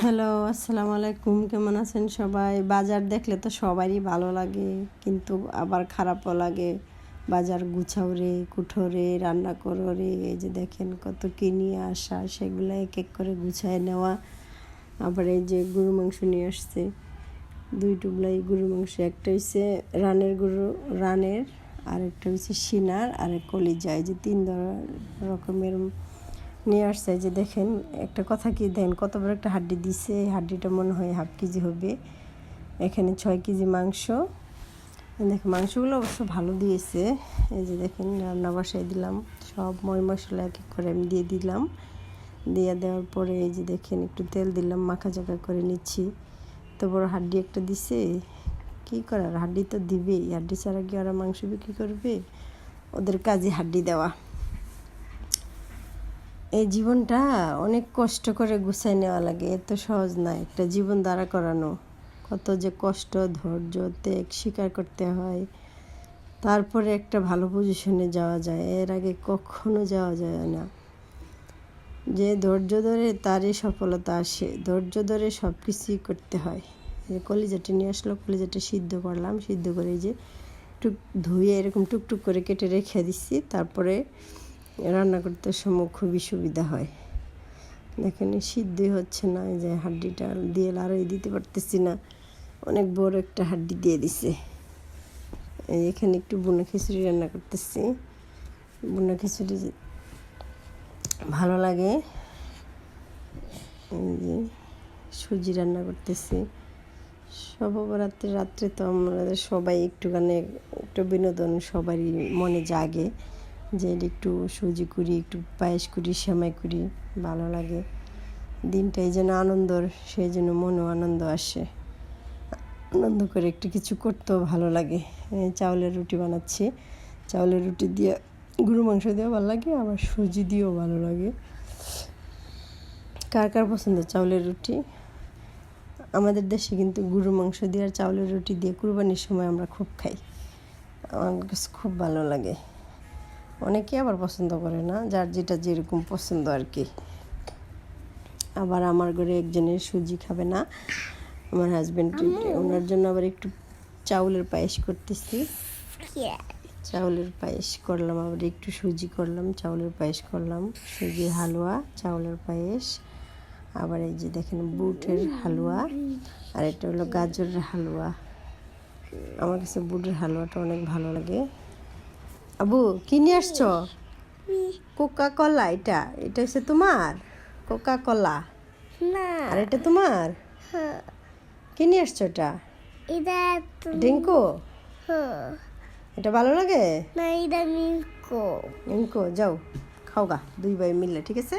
Hello, আসসালামু আলাইকুম। কেমন আছেন সবাই? বাজার দেখলে তো সবারই ভালো লাগে, কিন্তু আবার খারাপও লাগে। বাজার গুছাও রে, কুঠো রে, রান্না করো রে, এই যে দেখেন কত কি নিয়ে আসা, সেগুলো এক এক করে গুছায় নেওয়া। আবার এই যে গরু মাংস নিয়ে আসছে, দুই টুবলাই গরু মাংস, একটা হচ্ছে রানের গরু, রানের আর একটা হচ্ছে সিনার আর কলিজা, এই যে তিন রকমের নিয়ে আসছে যে দেখেন, একটা কথা কি দেন কত বড় একটা হাড্ডি দিছে হাড্ডিটা মনে হয় হাফ কেজি হবে। এখানে ছয় কেজি মাংস। দেখেন মাংসগুলো অবশ্য ভালো দিয়েছে। এই যে দেখেন, রান্না বসাই দিলাম। সব ময় মশলা এক এক করে আমি দিয়ে দিলাম। দিয়ে দেওয়ার পরে এই যে দেখেন, একটু তেল দিলাম, মাখা চাকা করে নিচ্ছি। তো বড় হাড্ডি একটা দিছে, কী করার? হাড্ডি তো দিবেই। হাড্ডি ছাড়া কি ওরা মাংস বিক্রি করবে? ওদের কাজে হাড্ডি দেওয়া। এই জীবনটা অনেক কষ্ট করে গুছাই নেওয়া লাগে, এত সহজ না। একটা জীবন দাঁড়া করানো, কত যে কষ্ট, ধৈর্য, ত্যাগ স্বীকার করতে হয়, তারপরে একটা ভালো পজিশনে যাওয়া যায়, এর আগে কখনো যাওয়া যায় না। যে ধৈর্য ধরে তারই সফলতা আসে, ধৈর্য ধরে সব কিছুই করতে হয়। এই কলিজাটা নিয়ে আসলো, কলিজাটা সিদ্ধ করলাম, সিদ্ধ করে যে টুক ধুয়ে এরকম টুকটুক করে কেটে রেখে দিচ্ছি, তারপরে রান্না করতে সময় খুবই সুবিধা হয়। দেখেন সিদ্ধই হচ্ছে না যে হাড্ডিটা দিয়ে লাড়াই দিতে পারতেছি না। অনেক বড় একটা হাড্ডি দিয়ে দিছে। এখানে একটু বুনা খিচুড়ি রান্না করতেছি। বুনা খিচুড়ি ভালো লাগে। এই যে সুজি রান্না করতেছি। সবরাত্রি রাত্রে তো আমাদের সবাই একটুখানি, একটু বিনোদন সবারই মনে জাগে। যে একটু সুজি করি, একটু পায়েস করি, সেমাই করি, ভালো লাগে। দিনটাই যেন আনন্দর, সেই জন্য মনেও আনন্দ আসে। আনন্দ করে একটু কিছু করতেও ভালো লাগে। চাউলের রুটি বানাচ্ছি। চাউলের রুটি দিয়ে গরু মাংস দিয়েও ভালো লাগে, আবার সুজি দিয়েও ভালো লাগে। কার কার পছন্দ চাউলের রুটি? আমাদের দেশে কিন্তু গরু মাংস দিয়ে আর চাউলের রুটি দিয়ে কুরবানির সময় আমরা খুব খাই। আমার কাছে খুব ভালো লাগে। অনেকে আবার পছন্দ করে না যার যেটা যেরকম পছন্দ আর কি। আবার আমার ঘরে একজনের সুজি খাবে না আমার হাজব্যান্ড ওনার জন্য আবার একটু চাউলের পায়েস করতেছি। চাউলের পায়েস করলাম আবার একটু সুজি করলাম চাউলের পায়েস করলাম। সুজির হালুয়া চাউলের পায়েস। আবার এই যে দেখেন বুটের হালুয়া আর এটা হলো গাজরের হালুয়া। আমার কাছে বুটের হালুয়াটা অনেক ভালো লাগে। আবু কি নিয়ে আসছো? কোকা কলা এটা। এটা হচ্ছে তোমার? কোকা কলা না। আর এটা তোমার? কি নিয়ে আসছো এটা? এটা ডিঙ্কু হ্যাঁ। এটা ভালো লাগে? না এটা মিল্কো ডিঙ্কু যাও খাও গা দুই ভাই মিললে ঠিক আছে?